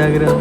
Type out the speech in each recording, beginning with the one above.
ആഗ്രഹം.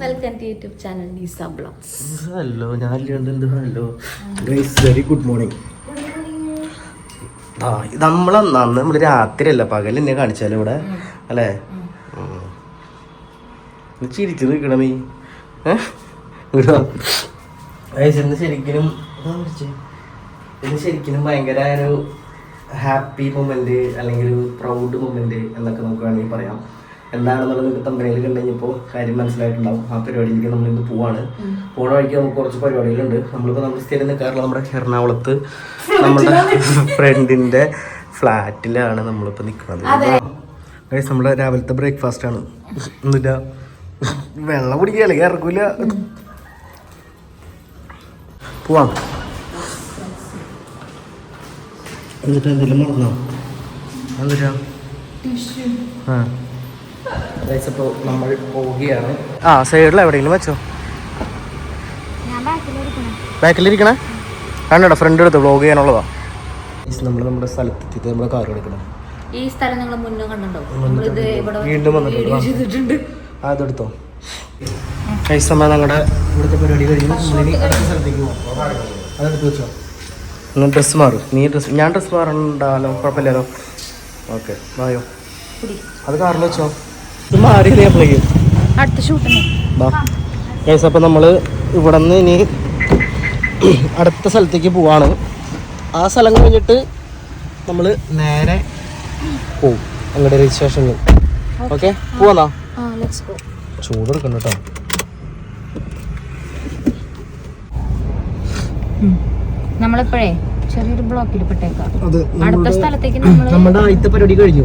Welcome to YouTube channel Neesa blogs hello ഞാൻ hello guys very good morning ആ ഇത് നമ്മളെ അന്ന് നമ്മൾ രാത്രി അല്ല പകൽ എന്നെ കാണിച്ചാലോ ഇവിടെ. അല്ലേ? ചിരിച്ചു നിൽക്കണം നീ. ഗൈസ് ഇന്ന് ശരിക്കും. ഇന്ന് ശരിക്കും ഭയങ്കര ഒരു ഹാപ്പി മൊമെന്റ് അല്ലെങ്കിൽ ഒരു പ്രൗഡ് മൊമെന്റ് എന്നൊക്കെ നമുക്ക് വേണമെങ്കിൽ പറയാം. എന്താണെന്നുള്ളത് നിങ്ങൾക്ക് തമ്പനയിൽ കണ്ടുകഴിഞ്ഞപ്പോൾ കാര്യം മനസ്സിലായിട്ടുണ്ടാവും. ആ പരിപാടിയിലേക്ക് നമ്മൾ ഇന്ന് പോവാണ്. പോണ വഴിക്ക് നമുക്ക് കുറച്ച് പരിപാടികളുണ്ട്. നമ്മളിപ്പോൾ നമ്മൾ സ്ഥിരം നിൽക്കാറുള്ള നമ്മുടെ എറണാകുളത്ത് നമ്മുടെ ഫ്രണ്ടിന്റെ ഫ്ലാറ്റിലാണ് നമ്മളിപ്പോൾ നിൽക്കുന്നത്. നമ്മുടെ രാവിലത്തെ ബ്രേക്ക്ഫാസ്റ്റ് ആണ്. എന്നില്ല വെള്ളം കുടിക്കുക അല്ലെങ്കിൽ ഇറക്കൂല. പോവാം. എന്നിട്ട് എന്തെങ്കിലും മറന്നോ? എന്നിട്ടാ നമ്മൾ പോവുകയാണ്. ആ സൈഡിൽ എവിടെയെങ്കിലും വെച്ചോ. ബാക്കിലിരിക്കണ കണ്ടോ ഫ്രണ്ട് എടുത്ത് വ്ളോഗ് ചെയ്യാനുള്ളതാ. നമ്മൾ നമ്മുടെ സ്ഥലത്തെത്തിയിട്ട് നമ്മുടെ കാർ എടുക്കണം. ഈ സ്ഥലം നിങ്ങൾ മുന്നേ കണ്ടോ നമ്മളിത് ഇവിടെ വീണ്ടും വന്നിട്ടുണ്ട്. ചെയ്തിട്ടുണ്ട്. ആ അതെടുത്തോ. ഗൈസ് നമ്മൾ ഞങ്ങളുടെ ഇവിടുത്തെ പരിപാടി കഴിഞ്ഞു. നമ്മളിനി അടുത്ത സ്ഥലത്തേക്ക് പോകാം അതെടുത്ത് വെച്ചോ. നിങ്ങൾ ഡ്രസ്സ് മാറും. നീ ഡ്രസ്സ് ഞാൻ ഡ്രസ്സ് മാറണ്ടാലോ? കുഴപ്പമില്ലല്ലോ. ഓക്കെ വായോ. അത് കാറിൽ വെച്ചോ. ഇത് മാറിയില്ലേ അപ്ലൈ അടുത്ത ഷൂട്ടിന് ഗൈസ് അപ്പോൾ നമ്മൾ ഇവിടെ നിന്ന് ഇനി അടുത്ത സ്ഥലത്തേക്ക് പോവാണ്. ആ സ്ഥലം കഴിഞ്ഞിട്ട് നമ്മൾ നേരെ പോവും. അങ്ങോട്ട് രജിസ്ട്രേഷനിൽ ഓക്കെ പോവാന്നാ? ആ ലെറ്റ്സ് ഗോ ചൂട് എടുക്കണ്ട കേട്ടോ നമ്മളിപ്പോഴേ ചെറിയൊരു ബ്ലോക്കിൽ പെട്ടേക്കാം. അടുത്ത സ്ഥലത്തേക്ക് നമ്മൾ നമ്മുടെ ആദ്യത്തെ പരിപാടി കഴിഞ്ഞു.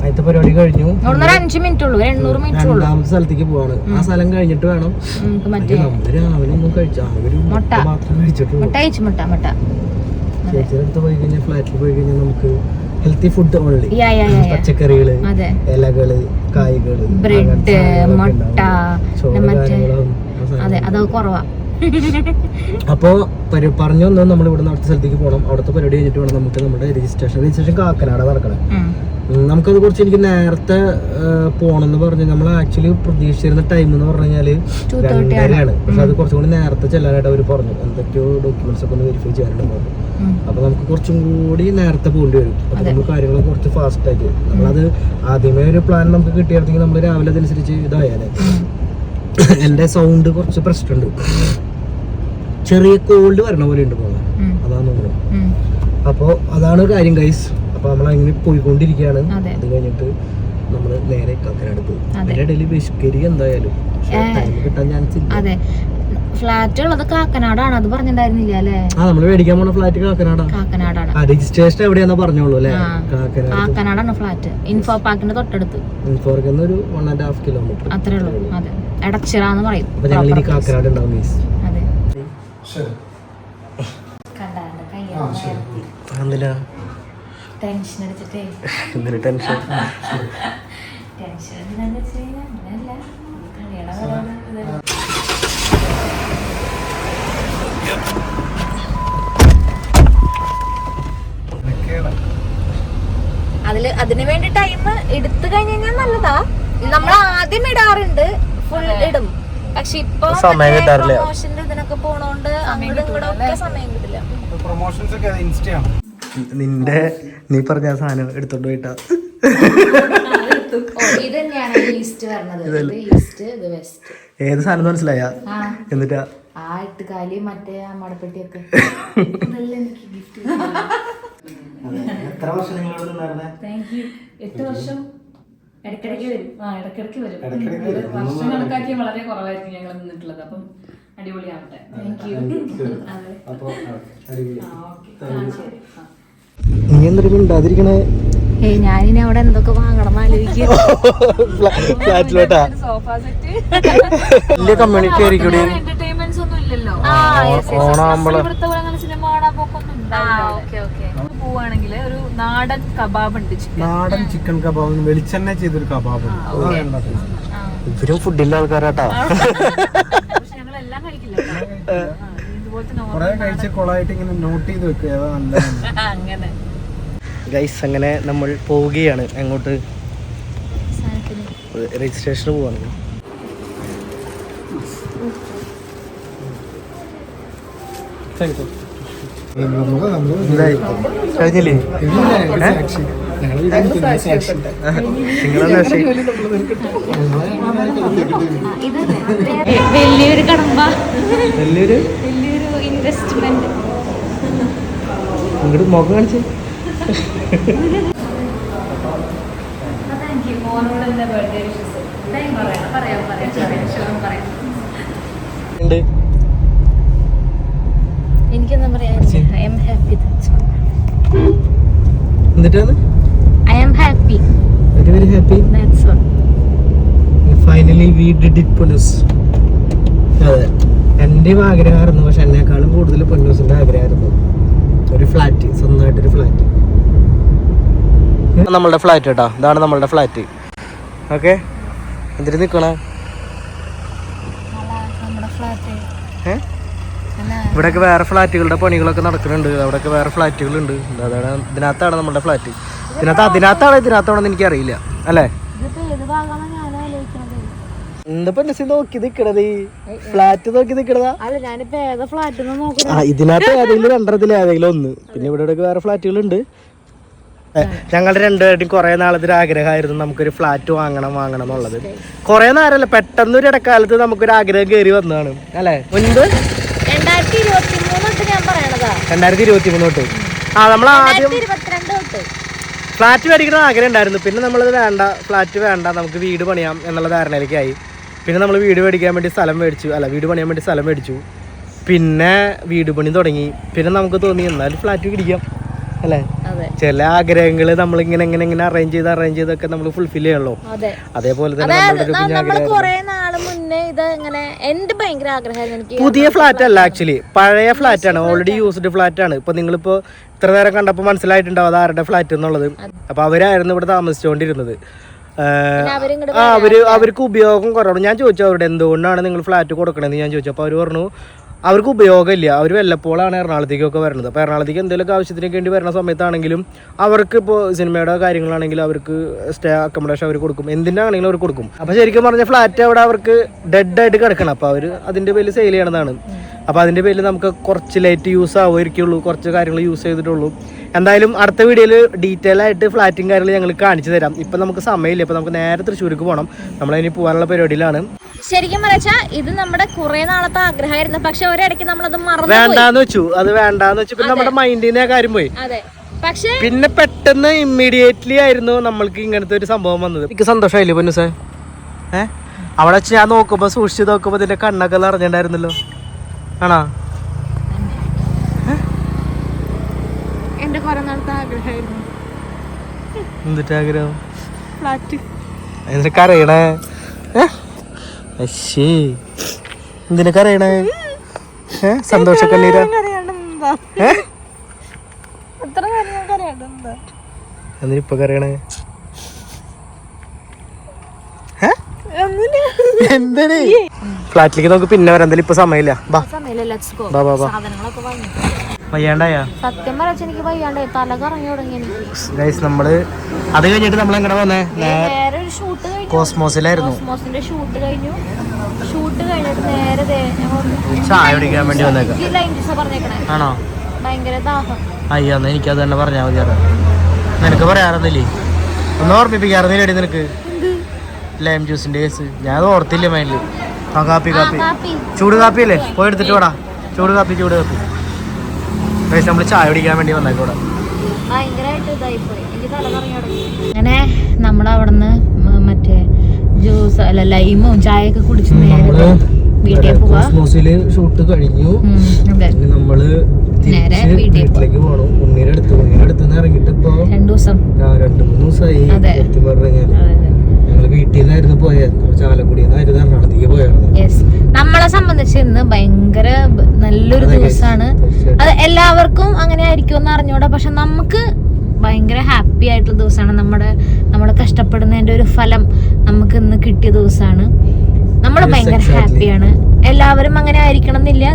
ആദ്യത്തെ പരിപാടി കഴിഞ്ഞു. അഞ്ചു അഞ്ച് മിനിറ്റ് ഉള്ളൂ. എണ്ണൂറ് മിനിറ്റ് ഉള്ളൂ. രണ്ടാമത്തെ സ്ഥലത്തേക്ക് പോവാണ്. ആ സ്ഥലം കഴിഞ്ഞിട്ട് വേണം. രാവിലെ ഒന്നും കഴിച്ചാ മുട്ട. മാത്രം കഴിച്ചിട്ടുള്ളൂ. മുട്ട അയച്ചു മുട്ട മുട്ട. ചേച്ചിയുടെ അടുത്ത് പോയി കഴിഞ്ഞാൽ ഫ്ലാറ്റിൽ പോയി കഴിഞ്ഞാൽ നമുക്ക് healthy food only yeah yeah yeah yeah പച്ചക്കറികൾ അതെ. ഇലകൾ കായ്കൾ ബ്രെഡ് മുട്ട. മറ്റേ. അതെ അതൊക്കെ കുറവാ. അപ്പോ പറഞ്ഞു വന്നാൽ നമ്മൾ ഇവിടെ അടുത്ത സ്ഥലത്തേക്ക് പോകണം അവിടുത്തെ പരിപാടി കഴിഞ്ഞിട്ട് വേണം നമുക്ക് നമ്മുടെ രജിസ്ട്രേഷൻ. രജിസ്ട്രേഷൻ കാക്കനാട് നടക്കണം. നമുക്കത് കുറച്ച് എനിക്ക് നേരത്തെ പോകണം എന്ന് പറഞ്ഞു. നമ്മൾ ആക്ച്വലി പ്രതീക്ഷിച്ചിരുന്ന ടൈം എന്ന് പറഞ്ഞു കഴിഞ്ഞാൽ 2:30 രണ്ടരയാണ്. പക്ഷെ അത് കുറച്ചും കൂടി നേരത്തെ ചെല്ലാനായിട്ട് അവർ പറഞ്ഞു. എന്തൊക്കെയോ ഡോക്യുമെന്റ്സ് ഒക്കെ ഒന്ന് വെരിഫൈ ചെയ്യാനുണ്ട് പറഞ്ഞു. അപ്പൊ നമുക്ക് കുറച്ചും കൂടി നേരത്തെ പോകേണ്ടി വരും. അപ്പൊ നമ്മൾ കാര്യങ്ങൾ കുറച്ച് ഫാസ്റ്റ് ആയിട്ട് നമ്മളത് ആദ്യമേ ഒരു പ്ലാൻ നമുക്ക് കിട്ടിയിരുന്നെങ്കിൽ നമ്മൾ രാവിലെ അതനുസരിച്ച് ഇതായാലേ. എന്റെ എന്റെ സൗണ്ട് കുറച്ച് പ്രശ്നമുണ്ട്. ചെറിയ കോൾഡ് വരണ പോലെ ഉണ്ട് പോകുന്നത്. അതാണ്. അപ്പോൾ അതാണ് കാര്യം ഗൈസ് അപ്പൊ നമ്മൾ അങ്ങനെ പോയിക്കൊണ്ടിരിക്കുകയാണ്. അതെ. കഴിഞ്ഞിട്ട് നമ്മൾ നേരെ കാക്കനാട് പോകും അതെ. അതിന്റെ ഇടയിൽ ബിസ്കരി എന്തായാലും. കിട്ടാൻ ചാൻസ് ഇല്ല. അതെ. ഫ്ലാറ്റ് ഉള്ളത് കാക്കനാടാണ്. അത് പറഞ്ഞിട്ടുണ്ടായിരുന്നില്ല അല്ലേ? ആ നമ്മൾ മേടിക്കാൻ പോണ ഫ്ലാറ്റ് കാക്കനാടാ. കാക്കനാടാണ്. ആ രജിസ്ട്രേഷൻ എവിടെയാണെന്ന് പറഞ്ഞോളൂ അല്ലേ. കാക്കനാട്. കാക്കനാടാണ് ഫ്ലാറ്റ്. ഇൻഫോ പാർക്കിന്റെ തൊട്ടടുത്ത്. ഒരു വൺ ആൻഡ് ഹാഫ് കിലോമീറ്റർ അത്രേ ഉള്ളൂ. അതെ. എടച്ചിറ എന്ന് പറയും. അപ്പൊ ഞങ്ങൾ ഇനി proper place. കാക്കനാട് ഉണ്ടാവും മീസ് അതെ. കണ്ടാണ്ട് എന്തിനാ ടെൻഷൻ അടിച്ചിട്ടേ. എന്തിനു ടെൻഷൻ? ടെൻഷൻ എന്താന്ന് വെച്ച് കഴിഞ്ഞാൽ അങ്ങനെയല്ല. കളിയുടെ അതിൽ അതിന് വേണ്ടി ടൈം എടുത്തു കഴിഞ്ഞു കഴിഞ്ഞാൽ നല്ലതാ. നമ്മൾ ആദ്യം ഇടാറുണ്ട് ഫുൾ ഇടും. പക്ഷെ ഇപ്പൊ സമയം കിട്ടാറില്ല. പ്രൊമോഷന്റെ ഇതിനൊക്കെ പോണോണ്ട് അങ്ങോട്ടും ഇങ്ങോട്ടും ഒക്കെ സമയം കിട്ടില്ല. പ്രൊമോഷൻസ് ഒക്കെ ഇൻസ്റ്റയാണ് നിന്റെ നീ പറഞ്ഞ ആ സാധനം എടുത്തോണ്ട് പോയിട്ടാ. ഏത് സാധനം മനസ്സിലായ? ആ. എന്നിട്ടാ? ആ എട്ടുകാലി മറ്റേ ആ മടപ്പെട്ടിയൊക്കെ. ഇതെല്ലാം എനിക്ക് ഗിഫ്റ്റ് എത്ര വർഷം നിങ്ങളോട് നിന്നായിരുന്നേ താങ്ക് യു എട്ട് വർഷം ഇടയ്ക്കിടയ്ക്ക് വരും. ആ ഇടയ്ക്കിടയ്ക്ക് വരും. വർഷം കണക്കാക്കി വളരെ കുറവായിരിക്കും ഞങ്ങൾ നിന്നിട്ടുള്ളത്. അപ്പം അടിപൊളിയാവട്ടെ. താങ്ക് യു അതെ. ഓക്കെ. നീ എന്തൊരു മിണ്ടാതിരിക്കണേ ഏയ് ഞാനിനി അവിടെ എന്തൊക്കെ വാങ്ങണം ഫ്ലാറ്റിലോട്ടാ? സോഫ സെറ്റ് വലിയ കമ്മ്യൂണിറ്റി ആയിരിക്കും എന്റർടൈൻമെന്റ്സ് ഒന്നും ഇല്ലല്ലോ. ഓണാകുമ്പോൾ ഇവിടുത്തെ പോലെ അങ്ങനെ സിനിമ കാണാൻ പോക്കൊന്നും ഓക്കെ ഓക്കെ. പോവാണെങ്കിൽ ഒരു നാടൻ കബാബ് ഉണ്ട് ചിക്കൻ. നാടൻ ചിക്കൻ കബാബ് വെളിച്ചെണ്ണ ചെയ്തൊരു കബാബ് ഇവരും ഫുഡിന്റെ ആൾക്കാരാട്ടാ. എല്ലാം കഴിക്കില്ല അങ്ങനെ. ഗൈസ് അങ്ങനെ നമ്മൾ പോവുകയാണ്. അങ്ങോട്ട് രജിസ്ട്രേഷന് പോവാണ്. കഴിഞ്ഞില്ലേ? വലിയൊരു കടമ്പ. വലിയൊരു? വലിയൊരു ഇൻവെസ്റ്റ്മെന്റ്. ഇങ്ങോട്ട് മുഖം കാണിച്ച്. എനിക്കെന്താ പറയാ? ഐ എം ഹാപ്പി എന്നിട്ടാണ്? I'm happy very very happy that's all finally we did it പുനസ് അതെ. എന്റെയും ആഗ്രഹമായിരുന്നു പക്ഷെ എന്നെക്കാളും കൂടുതൽ പൊന്നൂസിന്റെ ആഗ്രഹമായിരുന്നു. ഒരു ഫ്ലാറ്റ് സ്വന്തമായിട്ടൊരു ഫ്ലാറ്റ് നമ്മളുടെ ഫ്ലാറ്റ് കേട്ടോ. ഇതാണ് നമ്മളുടെ ഫ്ലാറ്റ് ഓക്കെ? എന്തിനു നിൽക്കണ ഇവിടെയൊക്കെ വേറെ ഫ്ലാറ്റുകളുടെ പണികളൊക്കെ നടക്കുന്നുണ്ട്. അവിടെയൊക്കെ വേറെ ഫ്ലാറ്റുകളുണ്ട് അതാണ് ഇതിനകത്താണ് നമ്മുടെ ഫ്ലാറ്റ് ഇതിനകത്ത് അതിനകത്താണ് ഇതിനകത്താണെന്ന് എനിക്കറിയില്ല. അല്ലേ ഇതിപ്പോ ഏത് ഭാഗമാണ് ഞാൻ ആലോചിക്കണത് നോക്കി നിക്കണത്. ഫ്ലാറ്റ് നോക്കി നിക്കണതാ. ഇതിനകത്ത് ഏതെങ്കിലും ഏതെങ്കിലും ഒന്ന്. പിന്നെ ഇവിടെ ഇവിടെയൊക്കെ വേറെ ഫ്ലാറ്റുകളുണ്ട്. ഏ, ഞങ്ങളുടെ രണ്ടുപേരുടെയും കുറെ നാളത്തെ ഒരു ആഗ്രഹമായിരുന്നു നമുക്കൊരു ഫ്ലാറ്റ് വാങ്ങണം വാങ്ങണം എന്നുള്ളത്. കുറെ നേരമല്ല പെട്ടെന്ന് ഒരു ഇടക്കാലത്ത് നമുക്കൊരു ആഗ്രഹം കേറി വന്നതാണ്. അല്ലേ? മുൻപ്? രണ്ടായിരത്തി ഇരുപത്തി മൂന്ന് തൊട്ട്. ആ നമ്മൾ ആദ്യം ഫ്ലാറ്റ് മേടിക്കണം ആഗ്രഹം ഉണ്ടായിരുന്നു. പിന്നെ നമ്മളത് വേണ്ട ഫ്ലാറ്റ് വേണ്ട നമുക്ക് വീട് പണിയാം എന്നുള്ള ധാരണയിലേക്കായി. പിന്നെ നമ്മൾ വീട് മേടിക്കാൻ വേണ്ടി സ്ഥലം മേടിച്ചു. അല്ല വീട് പണിയാൻ വേണ്ടി സ്ഥലം മേടിച്ചു. പിന്നെ വീട് പണി തുടങ്ങി. പിന്നെ നമുക്ക് തോന്നി എന്നാലും ഫ്ലാറ്റ് പിടിക്കാം അല്ലേ? ചില ആഗ്രഹങ്ങൾ നമ്മൾ ഇങ്ങനെ ഇങ്ങനെ അറേഞ്ച് ചെയ്ത് അറേഞ്ച് ചെയ്തൊക്കെ നമ്മൾ ഫുൾഫിൽ ചെയ്യണല്ലോ. അതെ. അതേപോലെ തന്നെ ഇങ്ങനെ പുതിയ ഫ്ലാറ്റ് അല്ല ആക്ച്വലി പഴയ ഫ്ലാറ്റ് ആണ്. ഓൾറെഡി യൂസ്ഡ് ഫ്ലാറ്റ് ആണ്. ഇപ്പൊ നിങ്ങളിപ്പോ ഇത്ര നേരം കണ്ടപ്പോൾ മനസ്സിലായിട്ടുണ്ടാവും അത് ആരുടെ ഫ്ലാറ്റ് എന്നുള്ളത്. അപ്പൊ അവരായിരുന്നു ഇവിടെ താമസിച്ചുകൊണ്ടിരുന്നത്. അവർ അവർക്ക് ഉപയോഗം കുറവാണ്. ഞാൻ ചോദിച്ചു അവരുടെ എന്തുകൊണ്ടാണ് നിങ്ങൾ ഫ്ലാറ്റ് കൊടുക്കണമെന്ന് ഞാൻ ചോദിച്ചു. അപ്പോൾ അവർ പറഞ്ഞു അവർക്ക് ഉപയോഗമില്ല. അവർ വല്ലപ്പോഴാണ് എറണാകുളത്തേക്കൊക്കെ വരുന്നത് അപ്പോൾ എറണാകുളത്തേക്ക് എന്തെങ്കിലും ആവശ്യത്തിനൊക്കെ വേണ്ടി വരുന്ന സമയത്താണെങ്കിലും അവർക്ക് ഇപ്പോൾ സിനിമയുടെ കാര്യങ്ങളാണെങ്കിലും അവർക്ക് സ്റ്റേ അക്കോമഡേഷൻ അവർ കൊടുക്കും. എന്തിനാണെങ്കിലും അവർ കൊടുക്കും. അപ്പോൾ ശരിക്കും പറഞ്ഞ ഫ്ലാറ്റ് അവിടെ അവർക്ക് ഡെഡ് ആയിട്ട് കിടക്കണം. അപ്പോൾ അവർ അതിന്റെ പേരിൽ സെയിൽ ചെയ്യണതാണ്. അപ്പോൾ അതിന്റെ പേരിൽ നമുക്ക് കുറച്ച് ലൈറ്റ് യൂസ് ആവുമായിരിക്കുള്ളൂ. കുറച്ച് കാര്യങ്ങൾ യൂസ് ചെയ്തിട്ടുള്ളൂ. എന്തായാലും അടുത്ത വീഡിയോയിൽ ഡീറ്റെയിൽ ആയിട്ട് ഫ്ലാറ്റും കാര്യങ്ങളും ഞങ്ങൾ കാണിച്ചു തരാം. ഇപ്പം നമുക്ക് സമയമില്ല. ഇപ്പം നമുക്ക് നേരെ തൃശ്ശൂർക്ക് പോകണം നമ്മളതിന് പോകാനുള്ള പരിപാടിയിലാണ്. ശരിക്കും പറഞ്ഞാൽ ഇത് നമ്മുടെ കുറെ നാളത്തെ ആഗ്രഹമായിരുന്നു. പക്ഷെ ഒരിടയ്ക്ക് നമ്മളത് മറന്നു വേണ്ടാന്ന് വെച്ചു. അത് വേണ്ടാന്ന് വെച്ചു. പിന്നെ നമ്മുടെ മൈൻഡിൽ നിന്ന് കാര്യം പോയി. അതെ. പക്ഷേ പിന്നെ പെട്ടെന്ന് ഇമ്മീഡിയറ്റ്ലി ആയിരുന്നു നമ്മൾക്ക് ഇങ്ങനത്തെ ഒരു സംഭവം വന്നത്. എനിക്ക് സന്തോഷമായില്ലേ പൊന്നു സാർ? ഏഹ് അവിടെ വെച്ച് ഞാൻ നോക്കുമ്പോ സൂക്ഷിച്ച് നോക്കുമ്പോ ഇതിന്റെ കണ്ണൊക്കെ നിറഞ്ഞിട്ടുണ്ടായിരുന്നല്ലോ. ആണോ? ആഗ്രഹമായിരുന്നു എന്നിട്ട് ആഗ്രഹം ഫ്ലാറ്റ്. അറിയണേ ഏ? അശ്ശേ. എന്തിനൊക്കെ അറിയണേ സന്തോഷക്കണ്ണീരാ? കറിയണേ ഫ്ലാറ്റിലേക്ക് നമുക്ക് പിന്നെ വരാം. എന്തായാലും ഇപ്പൊ സമയമില്ല. ബാ. ബാ ബാ വയ്യാണ്ടായ? സത്യം പറയാ എനിക്ക് വയ്യാണ്ടേ തല കറങ്ങി തുടങ്ങി എനിക്ക്. ഗൈസ് നമ്മൾ അത് കഴിഞ്ഞിട്ട് നമ്മൾ എങ്ങനെ വന്നേ? നേരെ ഒരു ഷൂട്ട് കഴിഞ്ഞു. കോസ്മോസിലായിരുന്നു. കോസ്മോസിന്റെ ഷൂട്ട് കഴിഞ്ഞു. ഷൂട്ട് കഴിഞ്ഞിട്ട് നേരെ ചായ കുടിക്കാൻ വേണ്ടി വന്നേക്കാം. ആണോ? ഭയങ്കര ദാഹം. അയ്യോ എന്നാ എനിക്കത് തന്നെ പറഞ്ഞാൽ നിനക്ക് പറയാറുന്നില്ലേ ഒന്ന് ഓർമ്മിപ്പിക്കാറുന്നില്ലേടി നിനക്ക്. ലൈം ജ്യൂസിന്റെ കേസ് ഞാൻ അത് ഓർത്തില്ല മൈൻഡിൽ ആ കാപ്പി കാപ്പി. ചൂട് കാപ്പി അല്ലേ പോയി എടുത്തിട്ട് വേടാ. ചൂട് കാപ്പി ചൂട് കാപ്പി. ഗൈസ് നമ്മൾ ചായ കുടിക്കാൻ വേണ്ടി വന്നേക്കൂടെ അങ്ങനെ നമ്മളവിടുന്ന് മറ്റേ ജ്യൂസ് അല്ല ലൈമും ചായയൊക്കെ കുടിച്ച് നേരെ വീട്ടിൽ പോവാ. ഷൂട്ട് കഴിഞ്ഞു. നമ്മൾ വീട്ടിലേക്ക് പോകണം അടുത്ത് അടുത്ത് ഇപ്പൊ രണ്ടു ദിവസം. ആ, രണ്ട് മൂന്ന് ദിവസമായി. സത്യം പറഞ്ഞു. ഞങ്ങൾ വീട്ടിൽ നിന്നായിരുന്നു പോയത് ചാലക്കുടിയിൽ നിന്നായിരുന്നു യെസ് സംബന്ധിച്ച് ഇന്ന് ഭയങ്കര നല്ലൊരു ദിവസമാണ് അത് എല്ലാവർക്കും അങ്ങനെ ആയിരിക്കും എന്ന് അറിഞ്ഞൂടാ. പക്ഷെ നമുക്ക് ഭയങ്കര ഹാപ്പി ആയിട്ടുള്ള ദിവസമാണ് നമ്മുടെ നമ്മൾ കഷ്ടപ്പെടുന്നതിന്റെ ഒരു ഫലം നമുക്ക് ഇന്ന് കിട്ടിയ ദിവസമാണ് നമ്മൾ ഭയങ്കര ഹാപ്പിയാണ്. എല്ലാവരും അങ്ങനെ ആയിരിക്കണം എന്നില്ല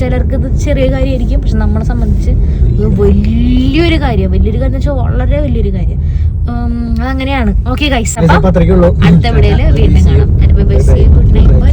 ചിലർക്ക് ഇത് ചെറിയ കാര്യമായിരിക്കും. പക്ഷെ നമ്മളെ സംബന്ധിച്ച് വലിയൊരു കാര്യം വലിയൊരു കാര്യം വെച്ചാൽ വളരെ വലിയൊരു കാര്യം. അതങ്ങനെയാണ്. ഓക്കെ ഗൈസ് അപ്പൊ അപ്പം അടുത്ത വീഡിയോയിൽ വീണ്ടും കാണാം. Bye bye good night bye